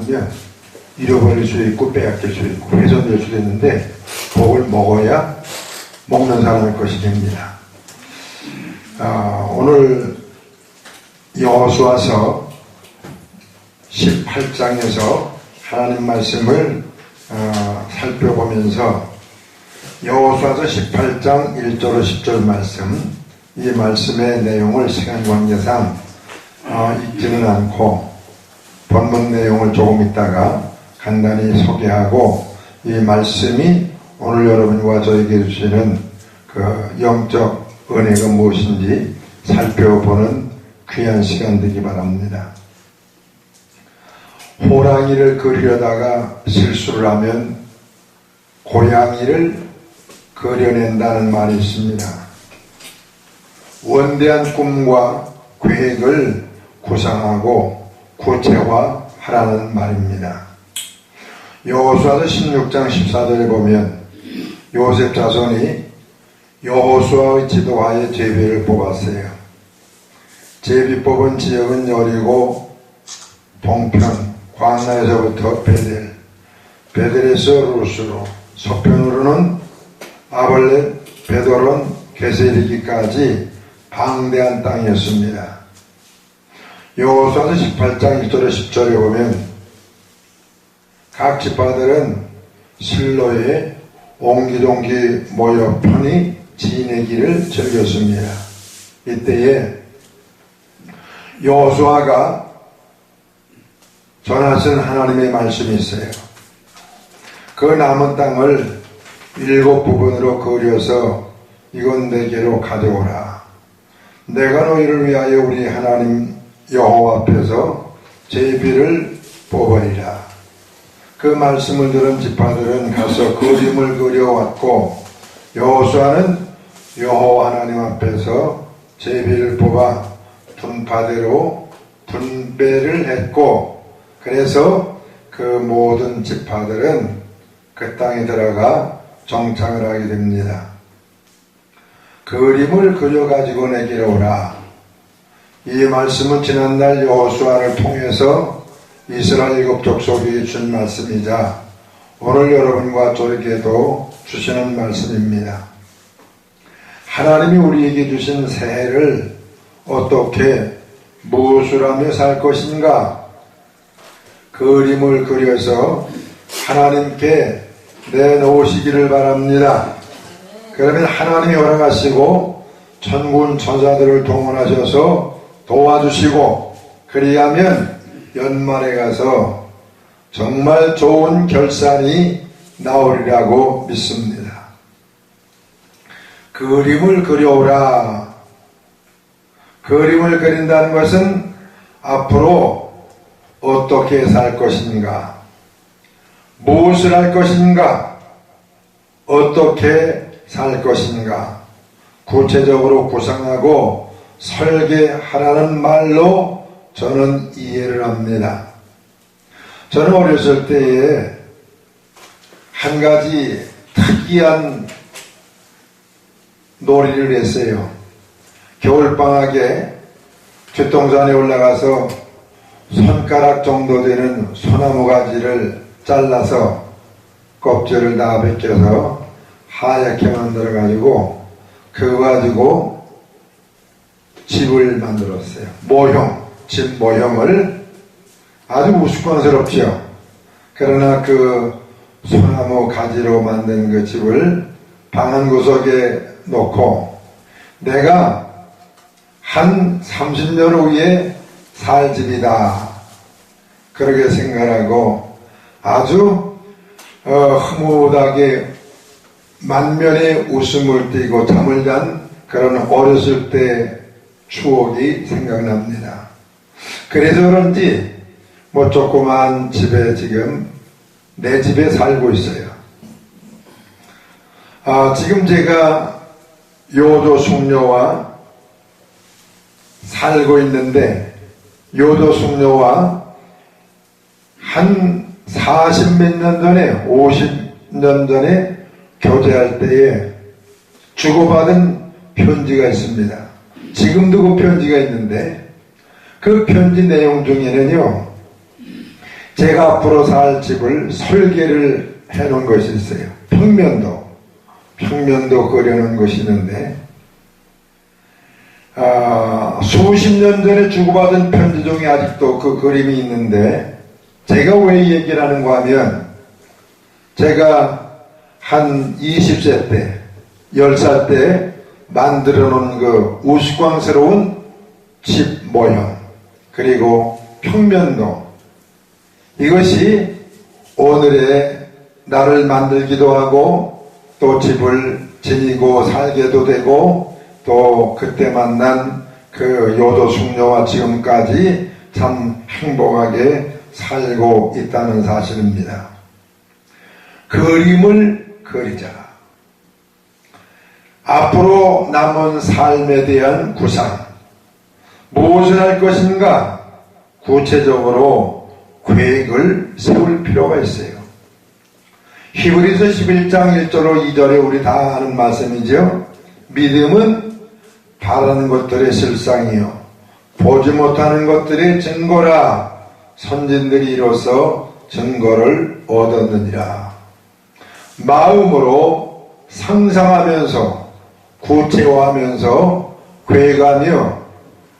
않으면 잃어버릴 수 있고 빼앗길 수 있고 훼손될 수도 있는데 복을 먹어야 먹는 사람의 것이 됩니다. 아, 오늘 여호수아서 18장에서 하나님 말씀을 어, 살펴보면서 여호수아서 18장 1절로 10절 말씀 이 말씀의 내용을 시간 관계상 어, 읽지는 않고 본문 내용을 조금 있다가 간단히 소개하고 이 말씀이 오늘 여러분과 저에게 주시는 그 영적 은혜가 무엇인지 살펴보는 귀한 시간 되기 바랍니다. 호랑이를 그리려다가 실수를 하면 고양이를 그려낸다는 말이 있습니다. 원대한 꿈과 계획을 구상하고 구체화하라는 말입니다. 여호수아서 16장 14절에 보면 요셉 자손이 여호수아의 지도하에 제비를 뽑았어요. 제비 뽑은 지역은 여리고 동편, 광나에서부터 베델, 베델에서 루스로, 서편으로는 아벌렛, 베돌론, 게세리기까지 방대한 땅이었습니다. 여호수아서 18장 1절에 10절에 보면 각 지파들은 실로에 옹기종기 모여 편히 지내기를 즐겼습니다. 이때에 여호수아가 전하신 하나님의 말씀이 있어요. 그 남은 땅을 일곱 부분으로 그려서 이건 내게로 가져오라. 내가 너희를 위하여 우리 하나님 여호와 앞에서 제비를 뽑으리라. 그 말씀을 들은 지파들은 가서 그림을 그려왔고 여호수아는 여호와 하나님 앞에서 제비를 뽑아 분파대로 분배를 했고 그래서 그 모든 지파들은 그 땅에 들어가 정착을 하게 됩니다. 그림을 그려가지고 내기로 오라. 이 말씀은 지난날 여호수아를 통해서 이스라엘 일곱 족속이 준 말씀이자 오늘 여러분과 저에게도 주시는 말씀입니다. 하나님이 우리에게 주신 새해를 어떻게 무엇을 하며 살 것인가? 그림을 그려서 하나님께 내놓으시기를 바랍니다. 그러면 하나님이 허락하시고 천군 천사들을 동원하셔서 도와주시고 그리하면 연말에 가서 정말 좋은 결산이 나오리라고 믿습니다. 그림을 그려오라. 그림을 그린다는 것은 앞으로 어떻게 살 것인가, 무엇을 할 것인가, 어떻게 살 것인가, 구체적으로 구상하고 설계하라는 말로 저는 이해를 합니다. 저는 어렸을 때에 한 가지 특이한 놀이를 했어요. 겨울방학에 뒷동산에 올라가서 손가락 정도 되는 소나무 가지를 잘라서 껍질을 다 벗겨서 하얗게 만들어 가지고 그거 가지고 집을 만들었어요. 모형, 집 모형을 아주 우스꽝스럽죠. 그러나 그 소나무 가지로 만든 그 집을 방 한 구석에 놓고 내가 한 30년 후에 살 집이다. 그렇게 생각하고 아주 어, 흐뭇하게 만면에 웃음을 띠고 잠을 잔 그런 어렸을 때 추억이 생각납니다. 그래서 그런지 뭐 조그만 집에 지금 내 집에 살고 있어요. 아, 지금 제가 요조 숙녀와 살고 있는데 요조 숙녀와 한 40몇 년 전에 50년 전에 교제할 때에 주고받은 편지가 있습니다. 지금도 그 편지가 있는데 그 편지 내용 중에는요 제가 앞으로 살 집을 설계를 해 놓은 것이 있어요. 평면도. 평면도 그려놓은 것이 있는데, 아, 수십 년 전에 주고받은 편지 중에 아직도 그 그림이 있는데, 제가 왜이 얘기를 하는가 하면, 제가 한 20세 때, 10살 때 만들어 놓은 그 우스꽝스러운 집 모형, 그리고 평면도, 이것이 오늘의 나를 만들기도 하고 또 집을 지니고 살게도 되고 또 그때 만난 그 요도 숙녀와 지금까지 참 행복하게 살고 있다는 사실입니다. 그림을 그리자. 앞으로 남은 삶에 대한 구상. 무엇을 할 것인가? 구체적으로 계획을 세울 필요가 있어요. 히브리서 11장 1절로 2절에 우리 다 아는 말씀이죠. 믿음은 바라는 것들의 실상이요. 보지 못하는 것들의 증거라 선진들이 이로써 증거를 얻었느니라. 마음으로 상상하면서 구체화하면서 계획하며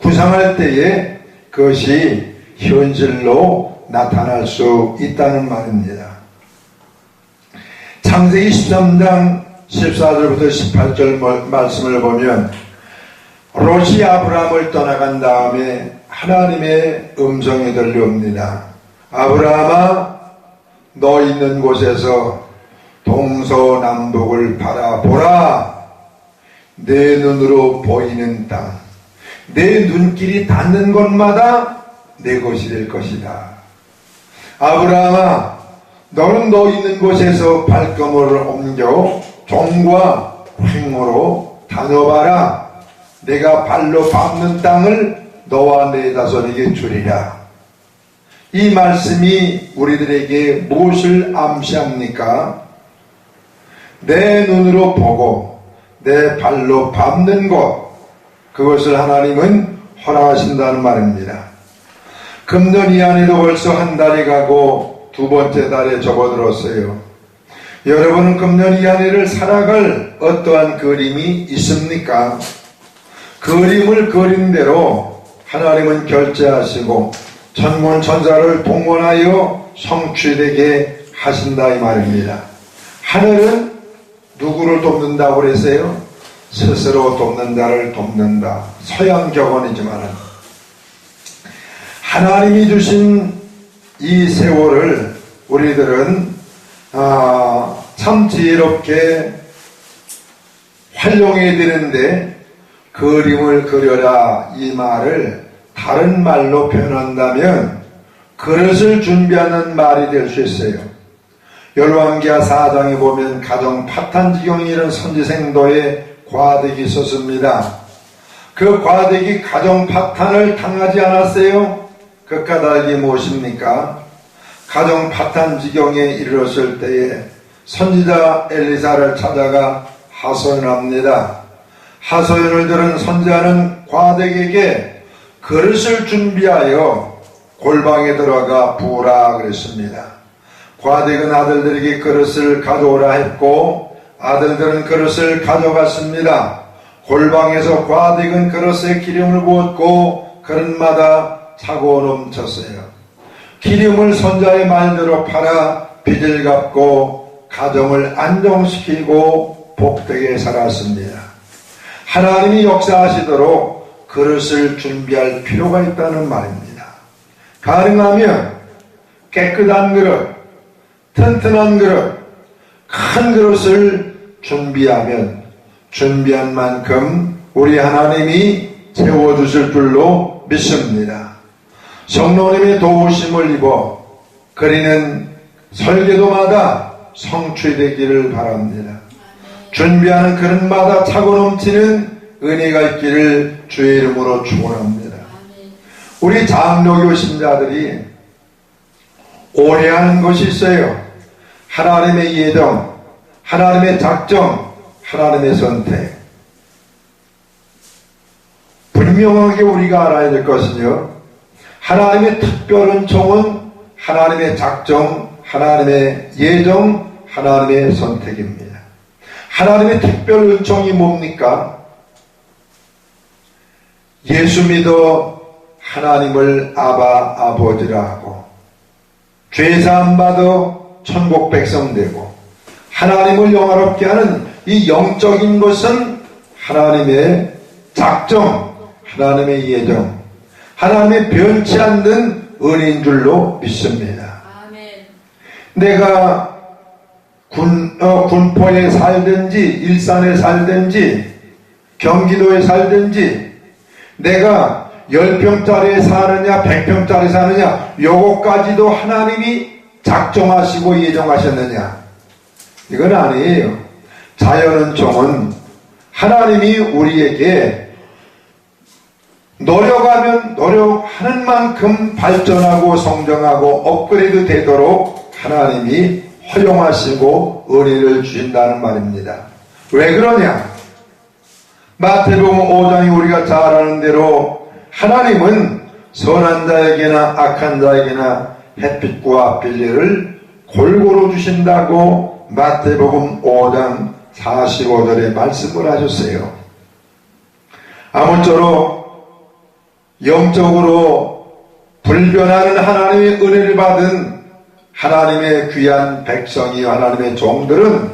구상할 때에 그것이 현실로 나타날 수 있다는 말입니다. 창세기 13장 14절부터 18절 말씀을 보면 롯이 아브라함을 떠나간 다음에 하나님의 음성이 들려옵니다. 아브라함아 너 있는 곳에서 동서남북을 바라보라 내 눈으로 보이는 땅 내 눈길이 닿는 곳마다 내 것이 될 것이다. 아브라함아, 너는 너 있는 곳에서 발걸음을 옮겨 종과 횡으로 다녀봐라. 내가 발로 밟는 땅을 너와 내 자손에게 주리라. 이 말씀이 우리들에게 무엇을 암시합니까? 내 눈으로 보고 내 발로 밟는 것, 그것을 하나님은 허락하신다는 말입니다. 금년 이 안에도 벌써 한 달이 가고 두 번째 달에 접어들었어요. 여러분은 금년 이 안에를 살아갈 어떠한 그림이 있습니까? 그림을 그린 대로 하나님은 결제하시고 천문 천사를 동원하여 성취되게 하신다 이 말입니다. 하늘은 누구를 돕는다고 그랬어요? 스스로 돕는 자를 돕는다. 서양 격언이지만은 하나님이 주신 이 세월을 우리들은 아, 참 지혜롭게 활용해야 되는데 그림을 그려라 이 말을 다른 말로 표현한다면 그릇을 준비하는 말이 될 수 있어요. 열왕기하 4장에 보면 가정 파탄지경이 이런 선지생도의 과득이 있었습니다. 그 과득이 가정 파탄을 당하지 않았어요? 그 까닭이 무엇입니까? 가정 파탄 지경에 이르렀을 때에 선지자 엘리사를 찾아가 하소연합니다. 하소연을 들은 선지자는 과득에게 그릇을 준비하여 골방에 들어가 부으라 그랬습니다. 과득은 아들들에게 그릇을 가져오라 했고 아들들은 그릇을 가져갔습니다. 골방에서 과득은 그릇에 기름을 부었고 그릇마다 차고 넘쳤어요. 기름을 선자의 말대로 팔아 빚을 갚고 가정을 안정시키고 복되게 살았습니다. 하나님이 역사하시도록 그릇을 준비할 필요가 있다는 말입니다. 가능하면 깨끗한 그릇, 튼튼한 그릇, 큰 그릇을 준비하면 준비한 만큼 우리 하나님이 채워주실 줄로 믿습니다. 성령님의 도우심을 입어 그리는 설계도마다 성취되기를 바랍니다. 준비하는 그릇마다 차고 넘치는 은혜가 있기를 주의 이름으로 축원합니다. 우리 장로교 신자들이 오해하는 것이 있어요. 하나님의 예정, 하나님의 작정, 하나님의 선택. 분명하게 우리가 알아야 될 것은요. 하나님의 특별한 총은 하나님의 작정, 하나님의 예정, 하나님의 선택입니다. 하나님의 특별 은총이 뭡니까? 예수 믿어 하나님을 아바 아버지라 하고 죄사함 받아 천국 백성 되고 하나님을 영화롭게 하는 이 영적인 것은 하나님의 작정, 하나님의 예정, 하나님의 변치 않는 은인 줄로 믿습니다. 아멘. 내가 군, 어, 군포에 살든지, 일산에 살든지, 경기도에 살든지, 내가 10평짜리에 사느냐, 100평짜리 사느냐, 요거까지도 하나님이 작정하시고 예정하셨느냐. 이건 아니에요. 자연은총은 하나님이 우리에게 노력하면 노력하는 만큼 발전하고 성장하고 업그레이드 되도록 하나님이 허용하시고 은혜를 주신다는 말입니다. 왜 그러냐? 마태복음 5장이 우리가 잘 아는 대로 하나님은 선한 자에게나 악한 자에게나 햇빛과 빌리를 골고루 주신다고 마태복음 5장 45절에 말씀을 하셨어요. 아무쪼록 영적으로 불변하는 하나님의 은혜를 받은 하나님의 귀한 백성이 하나님의 종들은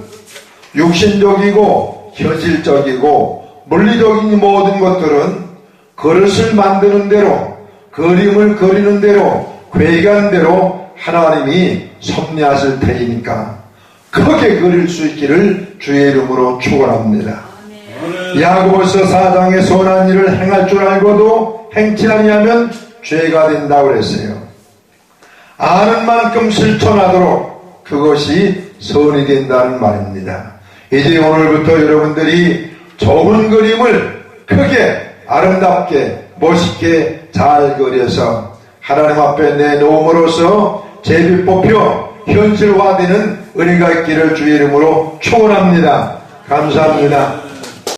육신적이고 현실적이고 물리적인 모든 것들은 그릇을 만드는 대로 그림을 그리는 대로 괴기한 대로 하나님이 섭리하실 테니까 크게 그릴 수 있기를 주의 이름으로 축원합니다. 야고보서 4장에 선한 일을 행할 줄 알고도 행치 아니하면 죄가 된다고 그랬어요. 아는 만큼 실천하도록 그것이 선이 된다는 말입니다. 이제 오늘부터 여러분들이 좋은 그림을 크게 아름답게 멋있게 잘 그려서 하나님 앞에 내놓음으로써 제비 뽑혀 현실화되는 은혜가 있기를 주의 이름으로 축원합니다. 감사합니다.